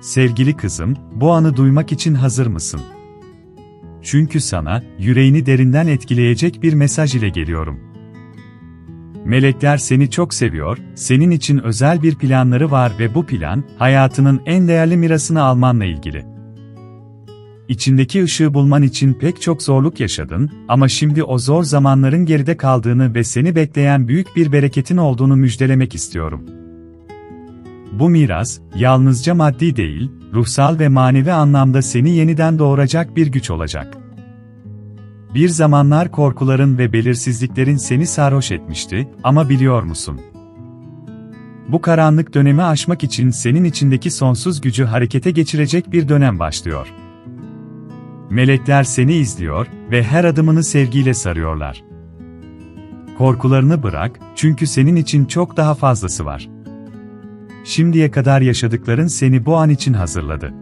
Sevgili kızım, bu anı duymak için hazır mısın? Çünkü sana, yüreğini derinden etkileyecek bir mesaj ile geliyorum. Melekler seni çok seviyor, senin için özel bir planları var ve bu plan, hayatının en değerli mirasını almanla ilgili. İçindeki ışığı bulman için pek çok zorluk yaşadın ama şimdi o zor zamanların geride kaldığını ve seni bekleyen büyük bir bereketin olduğunu müjdelemek istiyorum. Bu miras, yalnızca maddi değil, ruhsal ve manevi anlamda seni yeniden doğuracak bir güç olacak. Bir zamanlar korkuların ve belirsizliklerin seni sarhoş etmişti ama biliyor musun? Bu karanlık dönemi aşmak için senin içindeki sonsuz gücü harekete geçirecek bir dönem başlıyor. Melekler seni izliyor ve her adımını sevgiyle sarıyorlar. Korkularını bırak, çünkü senin için çok daha fazlası var. Şimdiye kadar yaşadıkların seni bu an için hazırladı.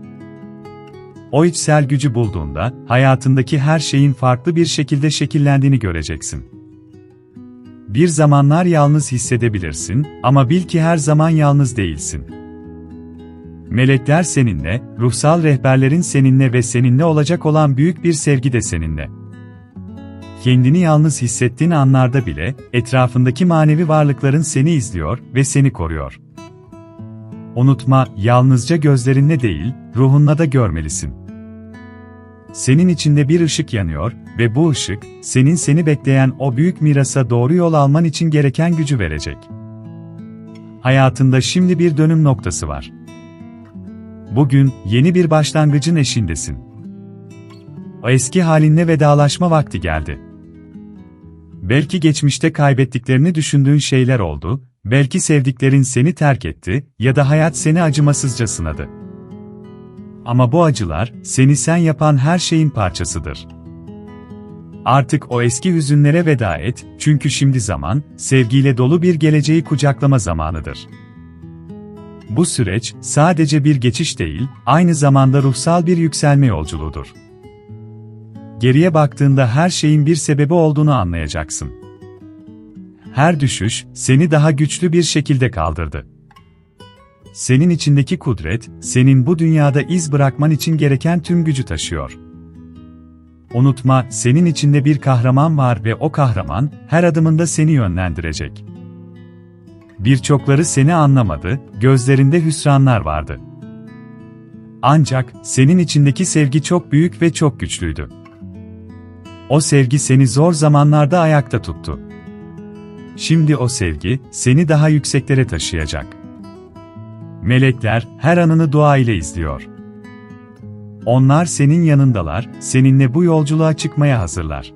O içsel gücü bulduğunda, hayatındaki her şeyin farklı bir şekilde şekillendiğini göreceksin. Bir zamanlar yalnız hissedebilirsin ama bil ki her zaman yalnız değilsin. Melekler seninle, ruhsal rehberlerin seninle ve seninle olacak olan büyük bir sevgi de seninle. Kendini yalnız hissettiğin anlarda bile, etrafındaki manevi varlıkların seni izliyor ve seni koruyor. Unutma, yalnızca gözlerinle değil, ruhunla da görmelisin. Senin içinde bir ışık yanıyor ve bu ışık, senin seni bekleyen o büyük mirasa doğru yol alman için gereken gücü verecek. Hayatında şimdi bir dönüm noktası var. Bugün, yeni bir başlangıcın eşindesin. O eski halinle vedalaşma vakti geldi. Belki geçmişte kaybettiklerini düşündüğün şeyler oldu, belki sevdiklerin seni terk etti ya da hayat seni acımasızca sınadı. Ama bu acılar, seni sen yapan her şeyin parçasıdır. Artık o eski hüzünlere veda et, çünkü şimdi zaman, sevgiyle dolu bir geleceği kucaklama zamanıdır. Bu süreç, sadece bir geçiş değil, aynı zamanda ruhsal bir yükselme yolculuğudur. Geriye baktığında her şeyin bir sebebi olduğunu anlayacaksın. Her düşüş, seni daha güçlü bir şekilde kaldırdı. Senin içindeki kudret, senin bu dünyada iz bırakman için gereken tüm gücü taşıyor. Unutma, senin içinde bir kahraman var ve o kahraman, her adımında seni yönlendirecek. Birçokları seni anlamadı, gözlerinde hüsranlar vardı. Ancak, senin içindeki sevgi çok büyük ve çok güçlüydü. O sevgi seni zor zamanlarda ayakta tuttu. Şimdi o sevgi, seni daha yükseklere taşıyacak. Melekler, her anını dua ile izliyor. Onlar senin yanındalar, seninle bu yolculuğa çıkmaya hazırlar.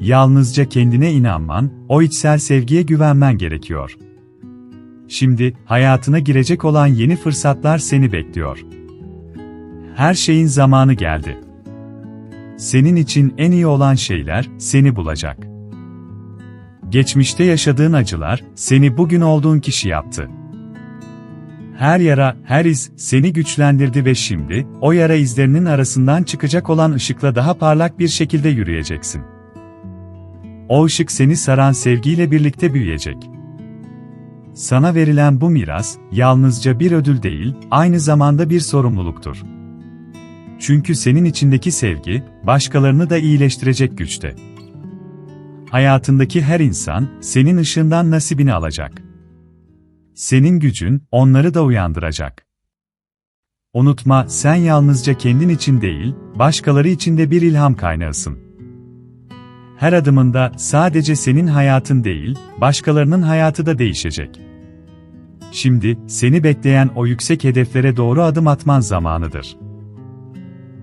Yalnızca kendine inanman, o içsel sevgiye güvenmen gerekiyor. Şimdi, hayatına girecek olan yeni fırsatlar seni bekliyor. Her şeyin zamanı geldi. Senin için en iyi olan şeyler, seni bulacak. Geçmişte yaşadığın acılar, seni bugün olduğun kişi yaptı. Her yara, her iz, seni güçlendirdi ve şimdi, o yara izlerinin arasından çıkacak olan ışıkla daha parlak bir şekilde yürüyeceksin. O ışık seni saran sevgiyle birlikte büyüyecek. Sana verilen bu miras, yalnızca bir ödül değil, aynı zamanda bir sorumluluktur. Çünkü senin içindeki sevgi, başkalarını da iyileştirecek güçte. Hayatındaki her insan, senin ışığından nasibini alacak. Senin gücün, onları da uyandıracak. Unutma, sen yalnızca kendin için değil, başkaları için de bir ilham kaynağısın. Her adımında sadece senin hayatın değil, başkalarının hayatı da değişecek. Şimdi, seni bekleyen o yüksek hedeflere doğru adım atman zamanıdır.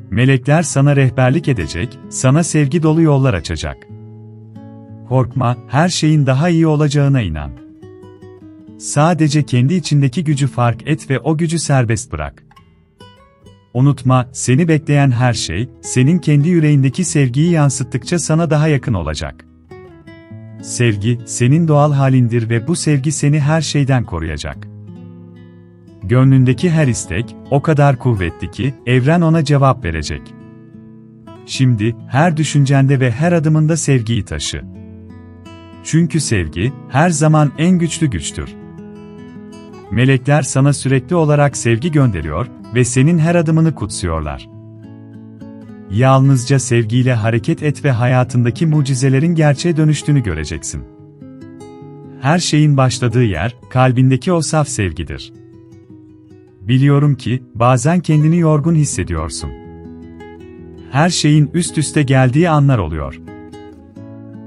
Melekler sana rehberlik edecek, sana sevgi dolu yollar açacak. Korkma, her şeyin daha iyi olacağına inan. Sadece kendi içindeki gücü fark et ve o gücü serbest bırak. Unutma, seni bekleyen her şey, senin kendi yüreğindeki sevgiyi yansıttıkça sana daha yakın olacak. Sevgi, senin doğal halindir ve bu sevgi seni her şeyden koruyacak. Gönlündeki her istek, o kadar kuvvetli ki, evren ona cevap verecek. Şimdi, her düşüncende ve her adımında sevgiyi taşı. Çünkü sevgi, her zaman en güçlü güçtür. Melekler sana sürekli olarak sevgi gönderiyor ve senin her adımını kutsuyorlar. Yalnızca sevgiyle hareket et ve hayatındaki mucizelerin gerçeğe dönüştüğünü göreceksin. Her şeyin başladığı yer, kalbindeki o saf sevgidir. Biliyorum ki, bazen kendini yorgun hissediyorsun. Her şeyin üst üste geldiği anlar oluyor.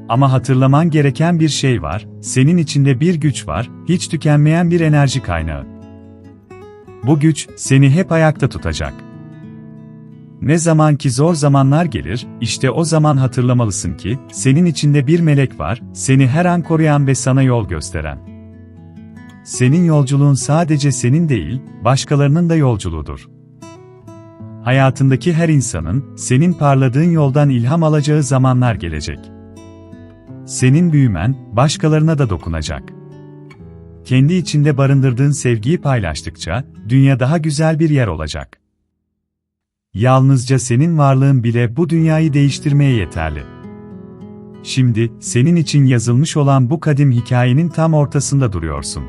Ama hatırlaman gereken bir şey var, senin içinde bir güç var, hiç tükenmeyen bir enerji kaynağı. Bu güç, seni hep ayakta tutacak. Ne zaman ki zor zamanlar gelir, işte o zaman hatırlamalısın ki, senin içinde bir melek var, seni her an koruyan ve sana yol gösteren. Senin yolculuğun sadece senin değil, başkalarının da yolculuğudur. Hayatındaki her insanın, senin parladığın yoldan ilham alacağı zamanlar gelecek. Senin büyümen, başkalarına da dokunacak. Kendi içinde barındırdığın sevgiyi paylaştıkça, dünya daha güzel bir yer olacak. Yalnızca senin varlığın bile bu dünyayı değiştirmeye yeterli. Şimdi, senin için yazılmış olan bu kadim hikayenin tam ortasında duruyorsun.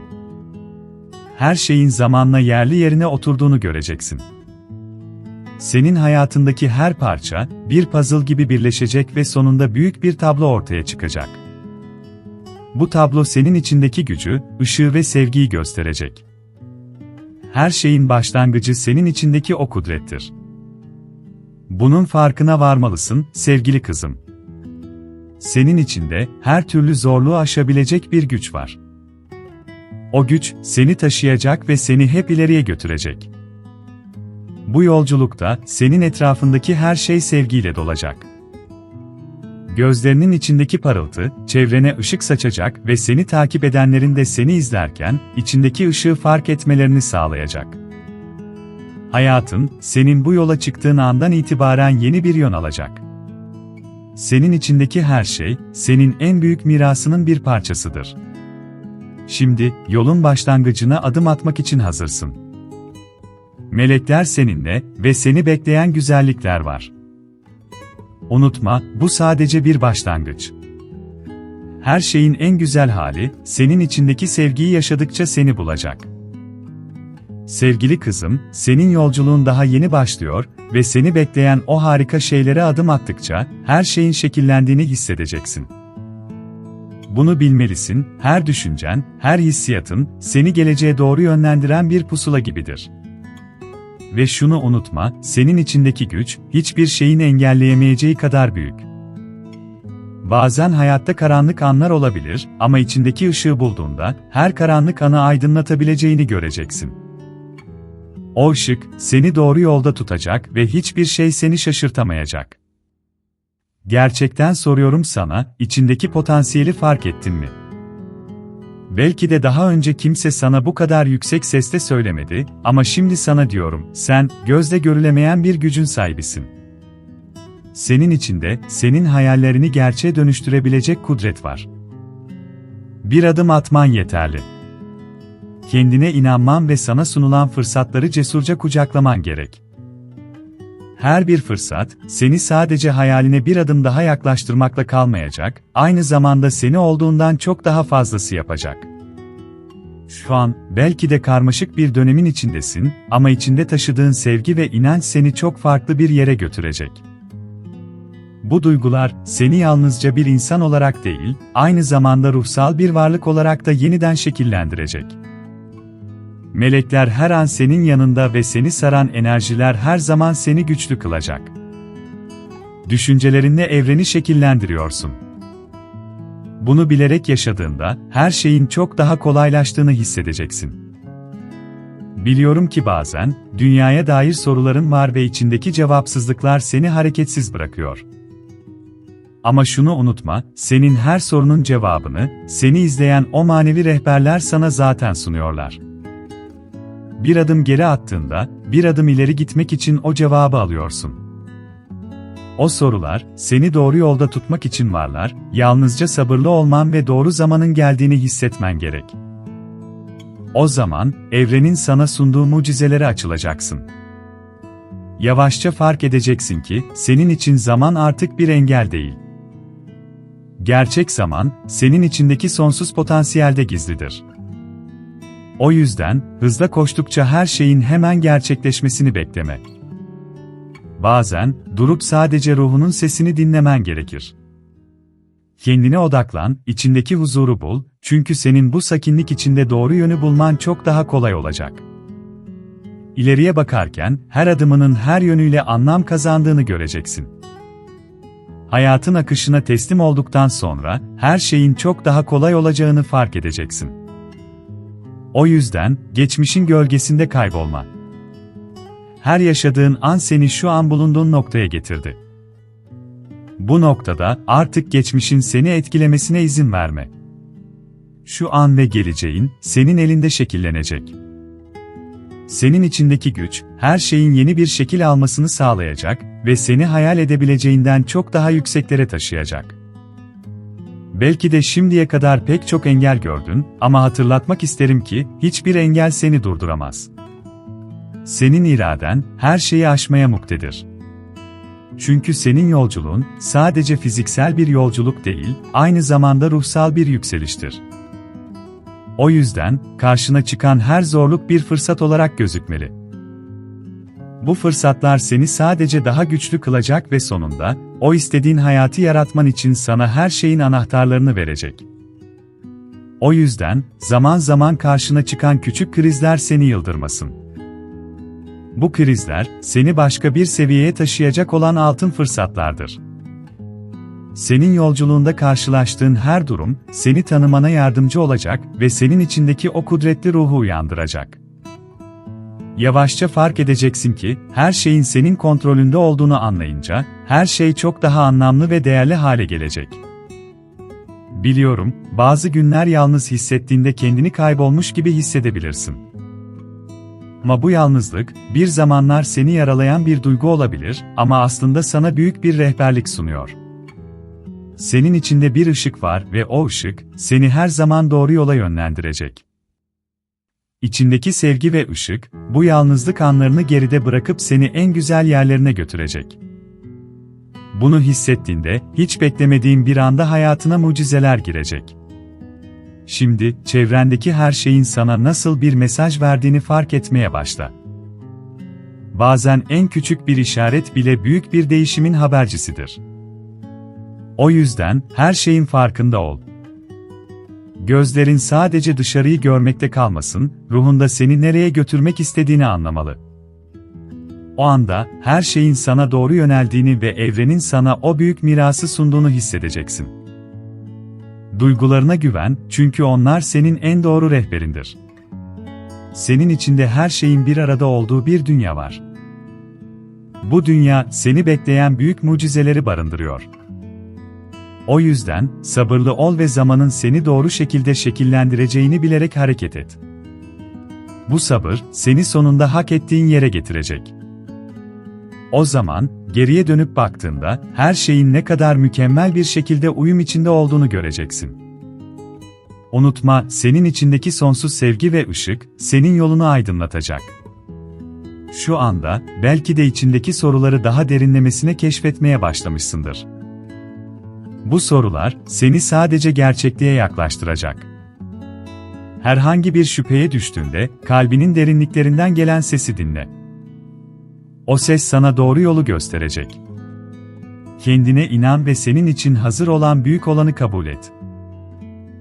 Her şeyin zamanla yerli yerine oturduğunu göreceksin. Senin hayatındaki her parça, bir puzzle gibi birleşecek ve sonunda büyük bir tablo ortaya çıkacak. Bu tablo senin içindeki gücü, ışığı ve sevgiyi gösterecek. Her şeyin başlangıcı senin içindeki o kudrettir. Bunun farkına varmalısın, sevgili kızım. Senin içinde her türlü zorluğu aşabilecek bir güç var. O güç seni taşıyacak ve seni hep ileriye götürecek. Bu yolculukta senin etrafındaki her şey sevgiyle dolacak. Gözlerinin içindeki parıltı, çevrene ışık saçacak ve seni takip edenlerin de seni izlerken, içindeki ışığı fark etmelerini sağlayacak. Hayatın, senin bu yola çıktığın andan itibaren yeni bir yön alacak. Senin içindeki her şey, senin en büyük mirasının bir parçasıdır. Şimdi, yolun başlangıcına adım atmak için hazırsın. Melekler seninle ve seni bekleyen güzellikler var. Unutma, bu sadece bir başlangıç. Her şeyin en güzel hali, senin içindeki sevgiyi yaşadıkça seni bulacak. Sevgili kızım, senin yolculuğun daha yeni başlıyor ve seni bekleyen o harika şeylere adım attıkça her şeyin şekillendiğini hissedeceksin. Bunu bilmelisin, her düşüncen, her hissiyatın seni geleceğe doğru yönlendiren bir pusula gibidir. Ve şunu unutma, senin içindeki güç hiçbir şeyin engelleyemeyeceği kadar büyük. Bazen hayatta karanlık anlar olabilir ama içindeki ışığı bulduğunda her karanlık anı aydınlatabileceğini göreceksin. O ışık seni doğru yolda tutacak ve hiçbir şey seni şaşırtamayacak. Gerçekten soruyorum sana, içindeki potansiyeli fark ettin mi? Belki de daha önce kimse sana bu kadar yüksek sesle söylemedi ama şimdi sana diyorum, sen gözle görülemeyen bir gücün sahibisin. Senin içinde senin hayallerini gerçeğe dönüştürebilecek kudret var. Bir adım atman yeterli. Kendine inanman ve sana sunulan fırsatları cesurca kucaklaman gerek. Her bir fırsat, seni sadece hayaline bir adım daha yaklaştırmakla kalmayacak, aynı zamanda seni olduğundan çok daha fazlası yapacak. Şu an, belki de karmaşık bir dönemin içindesin, ama içinde taşıdığın sevgi ve inanç seni çok farklı bir yere götürecek. Bu duygular, seni yalnızca bir insan olarak değil, aynı zamanda ruhsal bir varlık olarak da yeniden şekillendirecek. Melekler her an senin yanında ve seni saran enerjiler her zaman seni güçlü kılacak. Düşüncelerinle evreni şekillendiriyorsun. Bunu bilerek yaşadığında her şeyin çok daha kolaylaştığını hissedeceksin. Biliyorum ki bazen dünyaya dair soruların var ve içindeki cevapsızlıklar seni hareketsiz bırakıyor. Ama şunu unutma, senin her sorunun cevabını seni izleyen o manevi rehberler sana zaten sunuyorlar. Bir adım geri attığında, bir adım ileri gitmek için o cevabı alıyorsun. O sorular, seni doğru yolda tutmak için varlar, yalnızca sabırlı olman ve doğru zamanın geldiğini hissetmen gerek. O zaman, evrenin sana sunduğu mucizelere açılacaksın. Yavaşça fark edeceksin ki, senin için zaman artık bir engel değil. Gerçek zaman, senin içindeki sonsuz potansiyelde gizlidir. O yüzden, hızla koştukça her şeyin hemen gerçekleşmesini bekleme. Bazen, durup sadece ruhunun sesini dinlemen gerekir. Kendine odaklan, içindeki huzuru bul, çünkü senin bu sakinlik içinde doğru yönü bulman çok daha kolay olacak. İleriye bakarken, her adımının her yönüyle anlam kazandığını göreceksin. Hayatın akışına teslim olduktan sonra, her şeyin çok daha kolay olacağını fark edeceksin. O yüzden, geçmişin gölgesinde kaybolma. Her yaşadığın an seni şu an bulunduğun noktaya getirdi. Bu noktada, artık geçmişin seni etkilemesine izin verme. Şu an ve geleceğin, senin elinde şekillenecek. Senin içindeki güç, her şeyin yeni bir şekil almasını sağlayacak ve seni hayal edebileceğinden çok daha yükseklere taşıyacak. Belki de şimdiye kadar pek çok engel gördün ama hatırlatmak isterim ki hiçbir engel seni durduramaz. Senin iraden her şeyi aşmaya muktedir. Çünkü senin yolculuğun sadece fiziksel bir yolculuk değil, aynı zamanda ruhsal bir yükseliştir. O yüzden karşına çıkan her zorluk bir fırsat olarak gözükmeli. Bu fırsatlar seni sadece daha güçlü kılacak ve sonunda o istediğin hayatı yaratman için sana her şeyin anahtarlarını verecek. O yüzden zaman zaman karşına çıkan küçük krizler seni yıldırmasın. Bu krizler seni başka bir seviyeye taşıyacak olan altın fırsatlardır. Senin yolculuğunda karşılaştığın her durum seni tanımana yardımcı olacak ve senin içindeki o kudretli ruhu uyandıracak. Yavaşça fark edeceksin ki, her şeyin senin kontrolünde olduğunu anlayınca, her şey çok daha anlamlı ve değerli hale gelecek. Biliyorum, bazı günler yalnız hissettiğinde kendini kaybolmuş gibi hissedebilirsin. Ama bu yalnızlık, bir zamanlar seni yaralayan bir duygu olabilir ama aslında sana büyük bir rehberlik sunuyor. Senin içinde bir ışık var ve o ışık, seni her zaman doğru yola yönlendirecek. İçindeki sevgi ve ışık, bu yalnızlık anlarını geride bırakıp seni en güzel yerlerine götürecek. Bunu hissettiğinde, hiç beklemediğin bir anda hayatına mucizeler girecek. Şimdi, çevrendeki her şeyin sana nasıl bir mesaj verdiğini fark etmeye başla. Bazen en küçük bir işaret bile büyük bir değişimin habercisidir. O yüzden, her şeyin farkında ol. Gözlerin sadece dışarıyı görmekte kalmasın, ruhunda seni nereye götürmek istediğini anlamalı. O anda, her şeyin sana doğru yöneldiğini ve evrenin sana o büyük mirası sunduğunu hissedeceksin. Duygularına güven, çünkü onlar senin en doğru rehberindir. Senin içinde her şeyin bir arada olduğu bir dünya var. Bu dünya, seni bekleyen büyük mucizeleri barındırıyor. O yüzden, sabırlı ol ve zamanın seni doğru şekilde şekillendireceğini bilerek hareket et. Bu sabır, seni sonunda hak ettiğin yere getirecek. O zaman, geriye dönüp baktığında, her şeyin ne kadar mükemmel bir şekilde uyum içinde olduğunu göreceksin. Unutma, senin içindeki sonsuz sevgi ve ışık, senin yolunu aydınlatacak. Şu anda, belki de içindeki soruları daha derinlemesine keşfetmeye başlamışsındır. Bu sorular, seni sadece gerçekliğe yaklaştıracak. Herhangi bir şüpheye düştüğünde, kalbinin derinliklerinden gelen sesi dinle. O ses sana doğru yolu gösterecek. Kendine inan ve senin için hazır olan büyük olanı kabul et.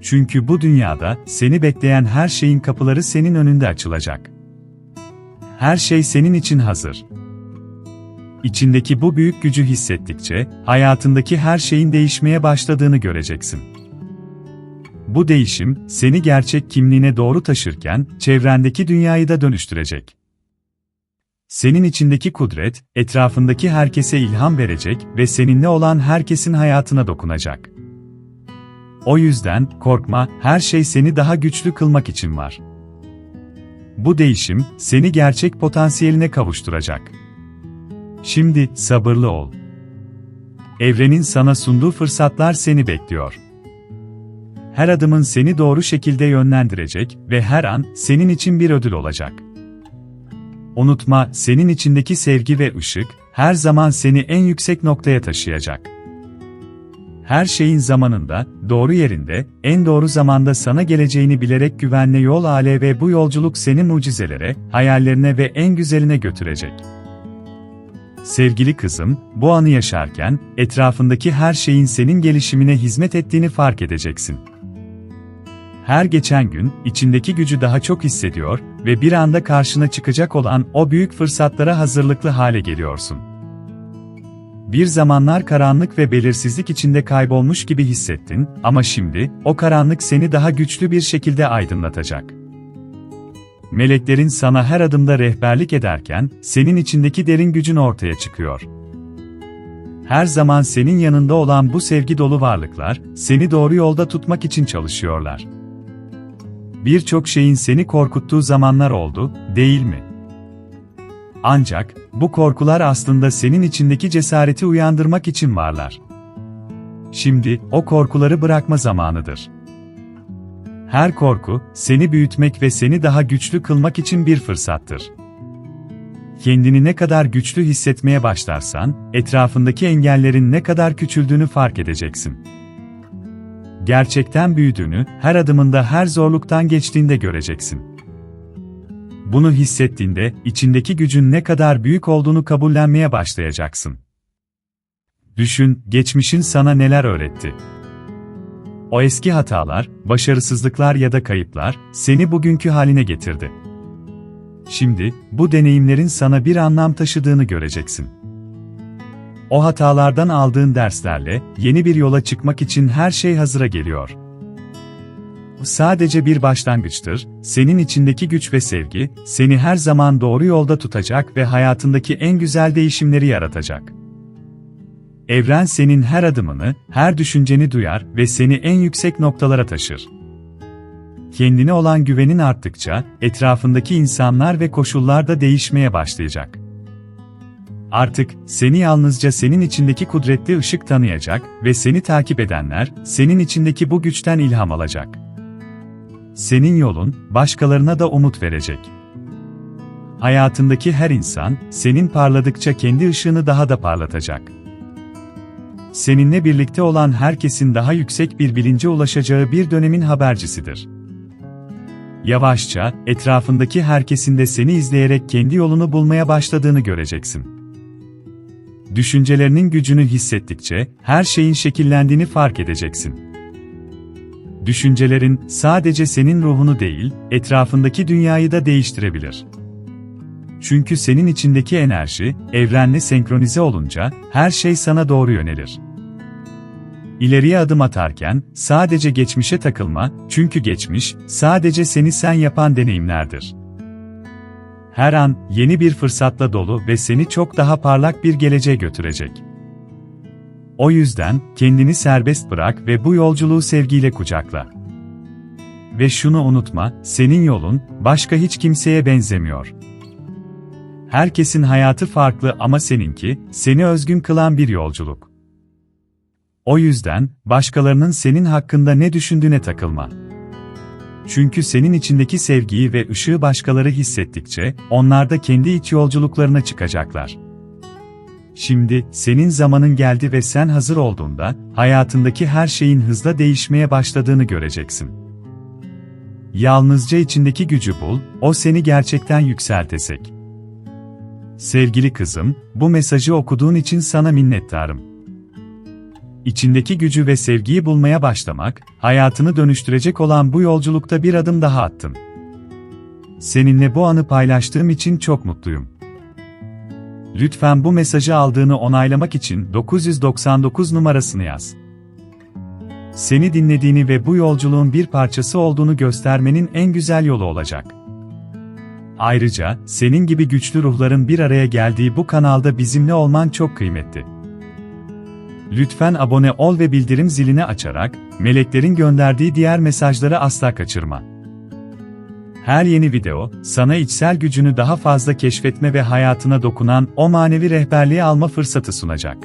Çünkü bu dünyada, seni bekleyen her şeyin kapıları senin önünde açılacak. Her şey senin için hazır. İçindeki bu büyük gücü hissettikçe, hayatındaki her şeyin değişmeye başladığını göreceksin. Bu değişim, seni gerçek kimliğine doğru taşırken, çevrendeki dünyayı da dönüştürecek. Senin içindeki kudret, etrafındaki herkese ilham verecek ve seninle olan herkesin hayatına dokunacak. O yüzden, korkma, her şey seni daha güçlü kılmak için var. Bu değişim, seni gerçek potansiyeline kavuşturacak. Şimdi sabırlı ol. Evrenin sana sunduğu fırsatlar seni bekliyor. Her adımın seni doğru şekilde yönlendirecek ve her an senin için bir ödül olacak. Unutma, senin içindeki sevgi ve ışık her zaman seni en yüksek noktaya taşıyacak. Her şeyin zamanında, doğru yerinde, en doğru zamanda sana geleceğini bilerek güvenle yol ale ve bu yolculuk seni mucizelere, hayallerine ve en güzeline götürecek. Sevgili kızım, bu anı yaşarken, etrafındaki her şeyin senin gelişimine hizmet ettiğini fark edeceksin. Her geçen gün, içindeki gücü daha çok hissediyor ve bir anda karşına çıkacak olan o büyük fırsatlara hazırlıklı hale geliyorsun. Bir zamanlar karanlık ve belirsizlik içinde kaybolmuş gibi hissettin ama şimdi, o karanlık seni daha güçlü bir şekilde aydınlatacak. Meleklerin sana her adımda rehberlik ederken, senin içindeki derin gücün ortaya çıkıyor. Her zaman senin yanında olan bu sevgi dolu varlıklar, seni doğru yolda tutmak için çalışıyorlar. Birçok şeyin seni korkuttuğu zamanlar oldu, değil mi? Ancak, bu korkular aslında senin içindeki cesareti uyandırmak için varlar. Şimdi, o korkuları bırakma zamanıdır. Her korku, seni büyütmek ve seni daha güçlü kılmak için bir fırsattır. Kendini ne kadar güçlü hissetmeye başlarsan, etrafındaki engellerin ne kadar küçüldüğünü fark edeceksin. Gerçekten büyüdüğünü, her adımında her zorluktan geçtiğinde göreceksin. Bunu hissettiğinde, içindeki gücün ne kadar büyük olduğunu kabullenmeye başlayacaksın. Düşün, geçmişin sana neler öğretti. O eski hatalar, başarısızlıklar ya da kayıplar, seni bugünkü haline getirdi. Şimdi, bu deneyimlerin sana bir anlam taşıdığını göreceksin. O hatalardan aldığın derslerle, yeni bir yola çıkmak için her şey hazıra geliyor. Bu sadece bir başlangıçtır, senin içindeki güç ve sevgi, seni her zaman doğru yolda tutacak ve hayatındaki en güzel değişimleri yaratacak. Evren senin her adımını, her düşünceni duyar ve seni en yüksek noktalara taşır. Kendine olan güvenin arttıkça, etrafındaki insanlar ve koşullar da değişmeye başlayacak. Artık, seni yalnızca senin içindeki kudretli ışık tanıyacak ve seni takip edenler, senin içindeki bu güçten ilham alacak. Senin yolun, başkalarına da umut verecek. Hayatındaki her insan, senin parladıkça kendi ışığını daha da parlatacak. Seninle birlikte olan herkesin daha yüksek bir bilince ulaşacağı bir dönemin habercisidir. Yavaşça, etrafındaki herkesin de seni izleyerek kendi yolunu bulmaya başladığını göreceksin. Düşüncelerinin gücünü hissettikçe, her şeyin şekillendiğini fark edeceksin. Düşüncelerin sadece senin ruhunu değil, etrafındaki dünyayı da değiştirebilir. Çünkü senin içindeki enerji, evrenle senkronize olunca, her şey sana doğru yönelir. İleriye adım atarken, sadece geçmişe takılma, çünkü geçmiş, sadece seni sen yapan deneyimlerdir. Her an, yeni bir fırsatla dolu ve seni çok daha parlak bir geleceğe götürecek. O yüzden, kendini serbest bırak ve bu yolculuğu sevgiyle kucakla. Ve şunu unutma, senin yolun, başka hiç kimseye benzemiyor. Herkesin hayatı farklı ama seninki, seni özgün kılan bir yolculuk. O yüzden, başkalarının senin hakkında ne düşündüğüne takılma. Çünkü senin içindeki sevgiyi ve ışığı başkaları hissettikçe, onlar da kendi iç yolculuklarına çıkacaklar. Şimdi, senin zamanın geldi ve sen hazır olduğunda, hayatındaki her şeyin hızla değişmeye başladığını göreceksin. Yalnızca içindeki gücü bul, o seni gerçekten yükseltecek. Sevgili kızım, bu mesajı okuduğun için sana minnettarım. İçindeki gücü ve sevgiyi bulmaya başlamak, hayatını dönüştürecek olan bu yolculukta bir adım daha attın. Seninle bu anı paylaştığım için çok mutluyum. Lütfen bu mesajı aldığını onaylamak için 999 numarasını yaz. Seni dinlediğini ve bu yolculuğun bir parçası olduğunu göstermenin en güzel yolu olacak. Ayrıca, senin gibi güçlü ruhların bir araya geldiği bu kanalda bizimle olman çok kıymetli. Lütfen abone ol ve bildirim zilini açarak, meleklerin gönderdiği diğer mesajları asla kaçırma. Her yeni video, sana içsel gücünü daha fazla keşfetme ve hayatına dokunan o manevi rehberliği alma fırsatı sunacak.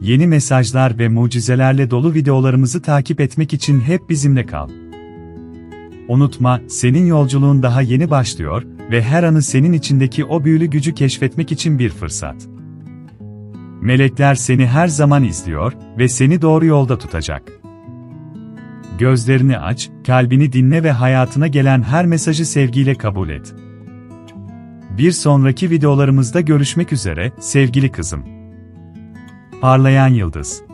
Yeni mesajlar ve mucizelerle dolu videolarımızı takip etmek için hep bizimle kal. Unutma, senin yolculuğun daha yeni başlıyor ve her anı senin içindeki o büyülü gücü keşfetmek için bir fırsat. Melekler seni her zaman izliyor ve seni doğru yolda tutacak. Gözlerini aç, kalbini dinle ve hayatına gelen her mesajı sevgiyle kabul et. Bir sonraki videolarımızda görüşmek üzere, sevgili kızım. Parlayan Yıldız